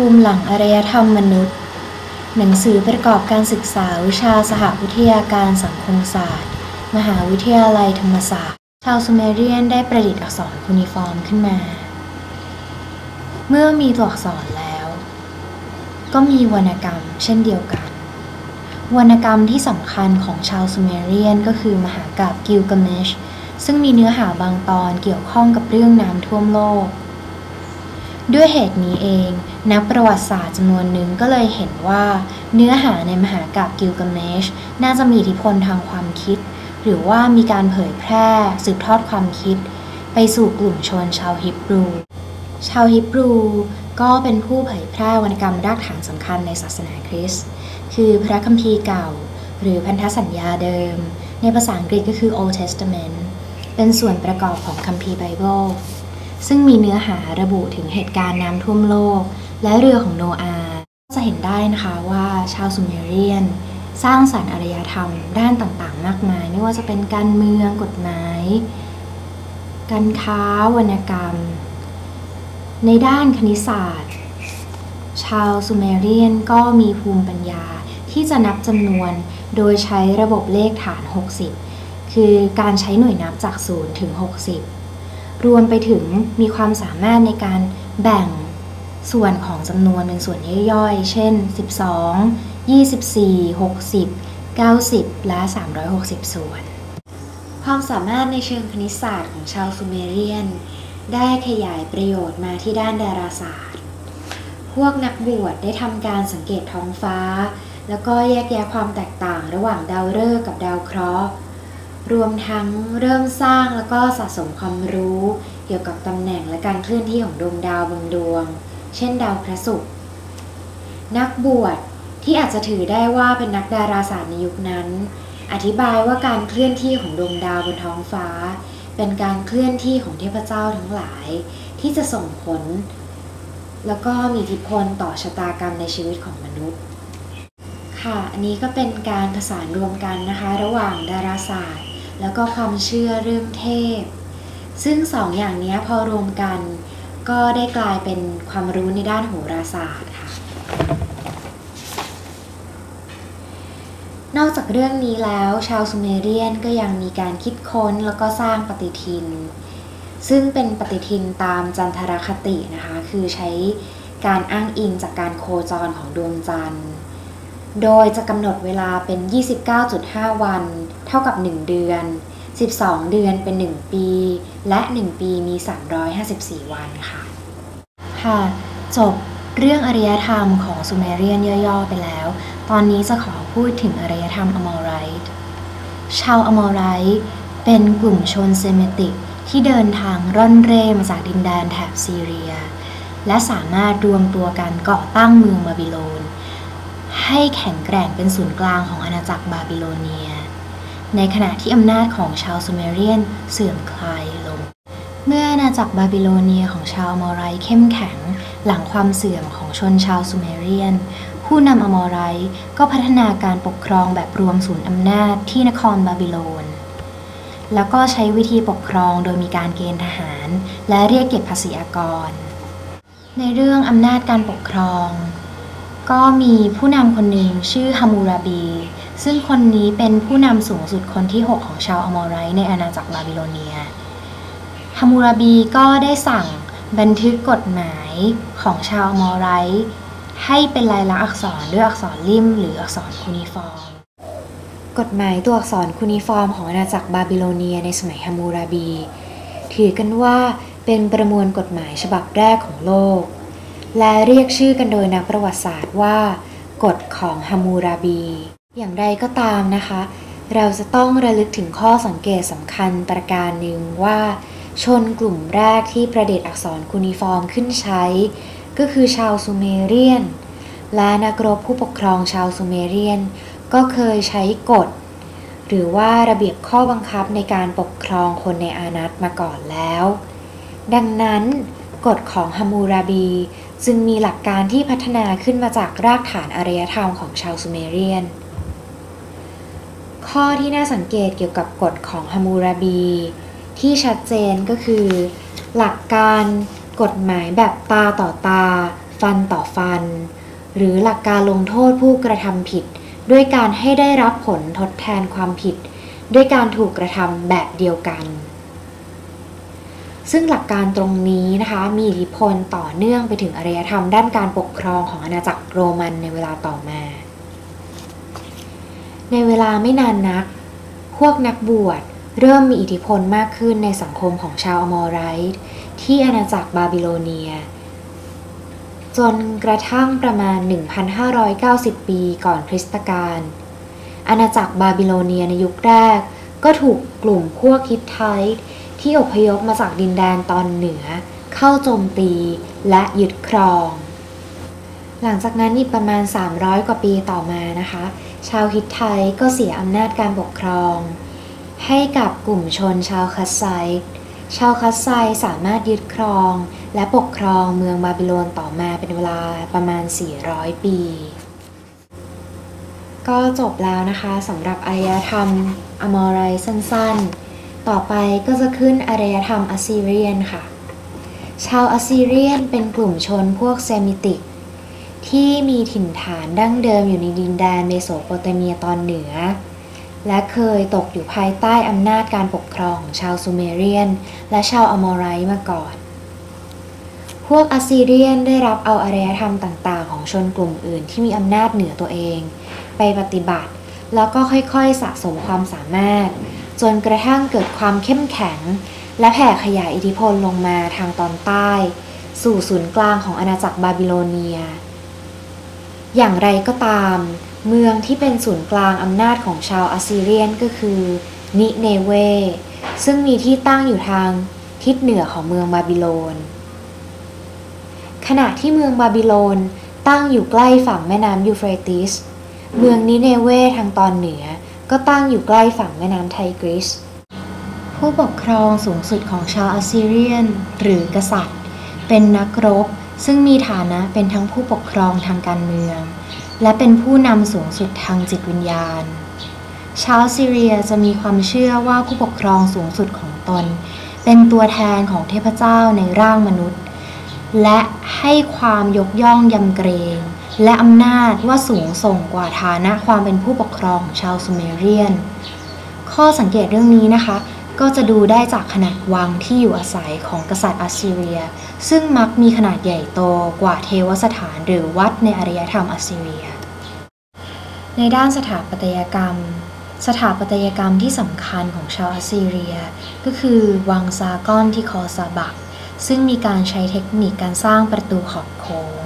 ภูมิหลังอารยธรรมมนุษย์ หนังสือประกอบการศึกษาวิชาสหวิทยาการสังคมศาสตร์ มหาวิทยาลัยธรรมศาสตร์ ชาวซูเมเรียนได้ประดิษฐ์อักษรคูนิฟอร์มขึ้นมา เมื่อมีตัวอักษรแล้ว ก็มีวรรณกรรมเช่นเดียวกัน วรรณกรรมที่สำคัญของชาวซูเมเรียนก็คือมหากาบกิลกาเมชซึ่งมีเนื้อหาบางตอนเกี่ยวข้องกับเรื่องน้ำท่วมโลก ด้วยเหตุนี้เอง นักประวัติศาสตร์จำนวนหนึ่งก็เลยเห็นว่า เนื้อหาในมหากาบกิลกาเมชน่าจะมีอิทธิพลทางความคิด หรือว่ามีการเผยแพร่สืบทอดความคิด ไปสู่กลุ่มชนชาวฮิบรู ชาวฮิบรูก็เป็นผู้เผยแพร่วรรณกรรมรากฐานสำคัญในศาสนาคริสต์คือพระคัมภีร์เก่า หรือพันธสัญญาเดิม ในภาษาอังกฤษก็คือ Old Testament เป็นส่วนประกอบของคัมภีร์ไบเบิล ซึ่งมีเนื้อหาระบุถึงเหตุการณ์น้ำท่วมโลก และเรือของโนอาห์จะเห็นได้นะคะว่าชาวซูเมเรียน สร้างสารรค์อารยธรรมด้านต่างๆ มากมาย ไม่ว่าจะเป็นการเมืองกฎหมาย การค้าวรรณกรรม ในด้านคณิตศาสตร์ ชาวซูเมเรียนก็มีภูมิปัญญาที่จะนับจำนวนโดยใช้ระบบเลขฐาน 60 คือการใช้หน่วยนับจาก 0 ถึง 60 รวมไปถึงมีความสามารถในการแบ่งส่วนของจำนวนเป็นส่วนย่อยๆ เช่น 12 24 60 90 และ 360 ส่วน ความสามารถในเชิงคณิตศาสตร์ของชาวซูเมเรียน ได้ขยายประโยชน์มาที่ด้านดาราศาสตร์ พวกนักบวชได้ทำการสังเกตท้องฟ้า แล้วก็แยกแยะความแตกต่างระหว่างดาวฤกษ์กับดาวเคราะห์ รวมทั้งเริ่มสร้างแล้วก็สะสมความรู้เกี่ยวกับตำแหน่งและการเคลื่อนที่ของดวงดาวบางดวง เช่นดาวพระศุกร์นักบวชที่อาจจะถือได้ว่าเป็นนักดาราศาสตร์ในยุคนั้น อธิบายว่าการเคลื่อนที่ของดวงดาวบนท้องฟ้า เป็นการเคลื่อนที่ของเทพเจ้าทั้งหลาย ที่จะส่งผล แล้วก็มีอิทธิพลต่อชะตากรรมในชีวิตของมนุษย์ ค่ะ อันนี้ก็เป็นการผสานรวมกันนะคะ ระหว่างดาราศาสตร์ แล้วก็ความเชื่อเรื่องเทพ ซึ่งสองอย่างนี้พอรวมกันก็ได้กลายเป็นความรู้ในด้านโหราศาสตร์ค่ะ นอกจากเรื่องนี้แล้วชาวซูเมเรียนก็ยังมีการคิดค้นแล้วก็สร้างปฏิทิน ซึ่งเป็นปฏิทินตามจันทรคตินะคะ คือใช้การอ้างอิงจากการโคจรของดวงจันทร์ โดยจะกำหนดเวลาเป็น 29.5 วัน เท่ากับ 1 เดือน 12 เดือนเป็น 1 ปี และ 1 ปีมี 354 วันค่ะ ค่ะ จบเรื่องอารยธรรมของซูเมเรียนย่อๆไปแล้ว ตอนนี้จะขอพูดถึงอารยธรรมอมอไรต์ชาวอมอไรต์เป็นกลุ่มชนเซมิติกที่เดินทางร่อนเร่มาจากดินแดนแถบซีเรีย และสามารถรวมตัวกันก่อตั้งเมืองบาบิโลน ให้แข็งแกร่งเป็นศูนย์กลางของอาณาจักรบาบิโลเนีย ในขณะที่อำนาจของชาวซูเมเรียนเสื่อมคลายลง เมื่ออาณาจักรบาบิโลเนียของชาวมอไรเข้มแข็งหลังความเสื่อมของชนชาวซูเมเรียน ผู้นำอมอไรก็พัฒนาการปกครองแบบรวมศูนย์อำนาจที่นครบาบิโลน แล้วก็ใช้วิธีปกครองโดยมีการเกณฑ์ทหาร และเรียกเก็บภาษีอากร ในเรื่องอำนาจการปกครอง ก็มีผู้นำคนหนึ่งชื่อฮามูราบี ซึ่งคนนี้เป็นผู้นำสูงสุดคนที่ 6 ของชาวอมอไรในอาณาจักรบาบิโลเนียฮามูราบีก็ได้สั่งบันทึกกฎหมายของชาวอมอไรให้เป็นลายลักษณ์อักษรด้วยอักษรริมหรืออักษรคูนิฟอร์ม กฎหมายตัวอักษรคูนิฟอร์มของอาณาจักรบาบิโลเนียในสมัยฮามูราบี ถือกันว่าเป็นประมวลกฎหมายฉบับแรกของโลก และเรียกชื่อกันโดยนักประวัติศาสตร์ว่ากฎของฮามูราบี อย่างไรก็ตามนะคะ เราจะต้องระลึกถึงข้อสังเกตสำคัญประการหนึ่งว่า ชนกลุ่มแรกที่ประดิษฐ์อักษรคูนิฟอร์มขึ้นใช้ ก็คือชาวซูเมเรียน และนักรบผู้ปกครองชาวซูเมเรียน ก็เคยใช้กฎ หรือว่าระเบียบข้อบังคับในการปกครองคนในอานัตมาก่อนแล้ว ดังนั้น กฎของฮามูราบี จึงมีหลักการที่พัฒนาขึ้นมาจากรากฐานอารยธรรมของชาวซูเมเรียน ข้อที่น่าสังเกตเกี่ยวกับกฎของฮามูราบี ที่ชัดเจนก็คือ หลักการกฎหมายแบบตาต่อตา ฟันต่อฟัน หรือหลักการลงโทษผู้กระทำผิด ด้วยการให้ได้รับผลทดแทนความผิด ด้วยการถูกกระทำแบบเดียวกัน ซึ่งหลักการตรงนี้นะคะมีอิทธิพลต่อเนื่องไปถึงอารยธรรมด้านการปกครองของอาณาจักรโรมันในเวลาต่อมา ในเวลาไม่นานนัก พวกนักบวชเริ่มมีอิทธิพลมากขึ้นในสังคมของชาวอมอไรต์ที่อาณาจักรบาบิโลเนีย จนกระทั่งประมาณ 1,590 ปีก่อนคริสตกาลอาณาจักรบาบิโลเนียในยุคแรก ก็ถูกกลุ่มพวกฮิตไทต์ ที่อพยพมาจากดินแดนตอนเหนือ เข้าโจมตีและยึดครอง หลังจากนั้นอีกประมาณ 300 กว่าปีต่อมานะคะ ชาวฮิตไทก็เสียอำนาจการปกครอง ให้กับกลุ่มชนชาวคัสไซชาวคัสไซสามารถยึดครอง และปกครองเมืองบาบิโลนต่อมาเป็นเวลาประมาณ 400 ปี ก็จบแล้วนะคะสำหรับอารยธรรมอมอไรสั้นๆ ต่อไปก็จะขึ้นอารยธรรมอัสซีเรียนค่ะ ชาวอัสซีเรียนเป็นกลุ่มชนพวกเซมิติก ที่มีถิ่นฐานดั้งเดิมอยู่ในดินแดนเมโสโปเตเมียตอนเหนือ และเคยตกอยู่ภายใต้อำนาจการปกครองของชาวซูเมเรียน และชาวอมอไรมาก่อน พวกอัสซีเรียนได้รับเอาอารยธรรมต่าง ๆ ของชนกลุ่มอื่นที่มีอำนาจเหนือตัวเอง ไปปฏิบัติ แล้วก็ค่อยๆสะสมความสามารถ จนกระทั่งเกิดความเข้มแข็ง และแผ่ขยายอิทธิพลลงมาทางตอนใต้ สู่ศูนย์กลางของอาณาจักรบาบิโลเนีย อย่างไรก็ตาม เมืองที่เป็นศูนย์กลางอำนาจของชาวอัสซีเรียนก็คือ นิเนเว ซึ่งมีที่ตั้งอยู่ทางทิศเหนือของเมืองบาบิโลน ขณะที่เมืองบาบิโลนตั้งอยู่ใกล้ฝั่งแม่น้ำยูเฟรติส เมืองนิเนเวทางตอนเหนือ ก็ตั้งอยู่ใกล้ฝั่งแม่น้ำไทกริส ผู้ปกครองสูงสุดของชาวอัสซีเรียน หรือกษัตริย์ เป็นนักรบ ซึ่งมีฐานะเป็นทั้งผู้ปกครองทางการเมือง และเป็นผู้นำสูงสุดทางจิตวิญญาณ ชาวซีเรียจะมีความเชื่อว่าผู้ปกครองสูงสุดของตน เป็นตัวแทนของเทพเจ้าในร่างมนุษย์ และให้ความยกย่องยำเกรง และอำนาจว่าสูงส่งกว่าฐานะความเป็นผู้ปกครองของชาวซูเมเรียน ข้อสังเกตเรื่องนี้นะคะ ก็จะดูได้จากขนาดวังที่อยู่อาศัยของกษัตริย์อัสซีเรีย ซึ่งมักมีขนาดใหญ่โตกว่าเทวสถานหรือวัดในอารยธรรมอัสซีเรีย ในด้านสถาปัตยกรรม สถาปัตยกรรมที่สำคัญของชาวอัสซีเรีย ก็คือวังซากอนที่คอซาบักซึ่งมีการใช้เทคนิคการสร้างประตูขอบโค้ง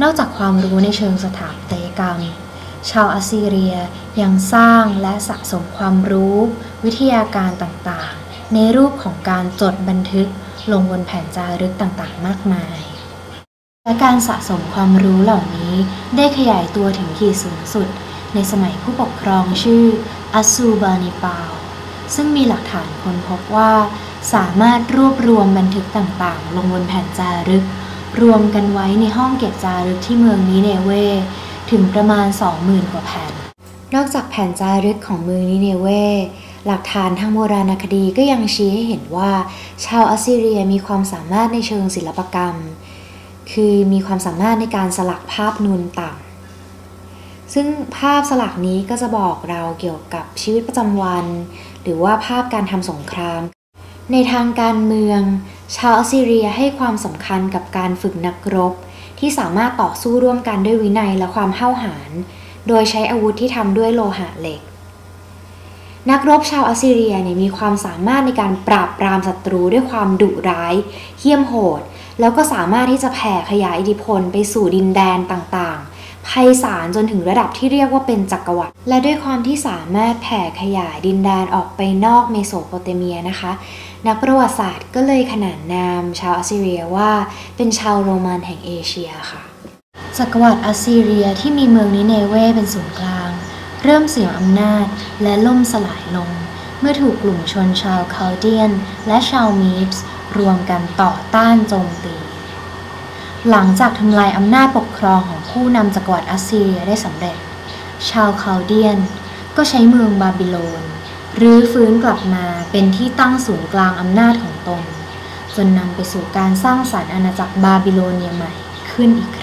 นอกจากความรู้ในเชิงสถาปัตยกรรม ชาวอัสซีเรียยังสร้างและสะสมความรู้ วิทยาการต่างๆ ในรูปของการจดบันทึกลงบนแผ่นจารึกต่างๆ มากมาย และการสะสมความรู้เหล่านี้ได้ขยายตัวถึงขีดสูงสุด ในสมัยผู้ปกครองชื่ออัสซูบานิปาวซึ่งมีหลักฐานค้นพบว่า สามารถรวบรวมบันทึกต่างๆ ลงบนแผ่นจารึก รวมกันไว้ในห้องเก็บจารึกที่เมืองนิเนเวถึงประมาณ 20,000 กว่าแผ่น นอกจากแผ่นจารึกของเมืองนิเนเวหลักฐานทางโบราณคดีก็ยังชี้ให้เห็นว่า ชาวอัสซีเรียมีความสามารถในเชิงศิลปกรรม คือมีความสามารถในการสลักภาพนูนต่ำซึ่งภาพสลักนี้ก็จะบอกเราเกี่ยวกับชีวิตประจำวัน หรือว่าภาพการทำสงคราม ในทางการเมือง ชาวอัสซีเรียให้ความสำคัญกับการฝึกนักรบ ที่สามารถต่อสู้ร่วมกันด้วยวินัยและความห้าวหาญโดยใช้อาวุธที่ทำด้วยโลหะเหล็ก นักรบชาวอัสซีเรียเนี่ยมีความสามารถในการปราบปรามศัตรูด้วยความดุร้าย เหี้ยมโหด แล้วก็สามารถที่จะแผ่ขยายอิทธิพลไปสู่ดินแดนต่างๆ ไพศาลจนถึงระดับที่เรียกว่าเป็นจักรวรรดิและด้วยความที่สามารถแผ่ขยายดินแดนออกไปนอกเมโสโปเตเมียนะคะ นักประวัติศาสตร์ก็เลยขนานนามชาวอัสซีเรียว่าเป็นชาวโรมันแห่งเอเชียค่ะจักรวรรดิอัสซีเรียที่มีเมืองนิเนเวเป็นศูนย์กลาง เริ่มเสื่อมอำนาจและล่มสลายลง เมื่อถูกกลุ่มชนชาวคาลเดียน และชาวมีดส์รวมกันต่อต้านโจมตี หลังจากทำลายอำนาจปกครองของ ผู้นำจักรวรรดิอัสซีเรียได้สำเร็จ ชาวคาลเดียน ก็ใช้เมืองบาบิโลนรื้อฟื้นกลับมาเป็นที่ตั้งศูนย์กลางอำนาจของตน จนนำไปสู่การสร้างสรรค์อาณาจักรบาบิโลเนียใหม่ขึ้นอีกค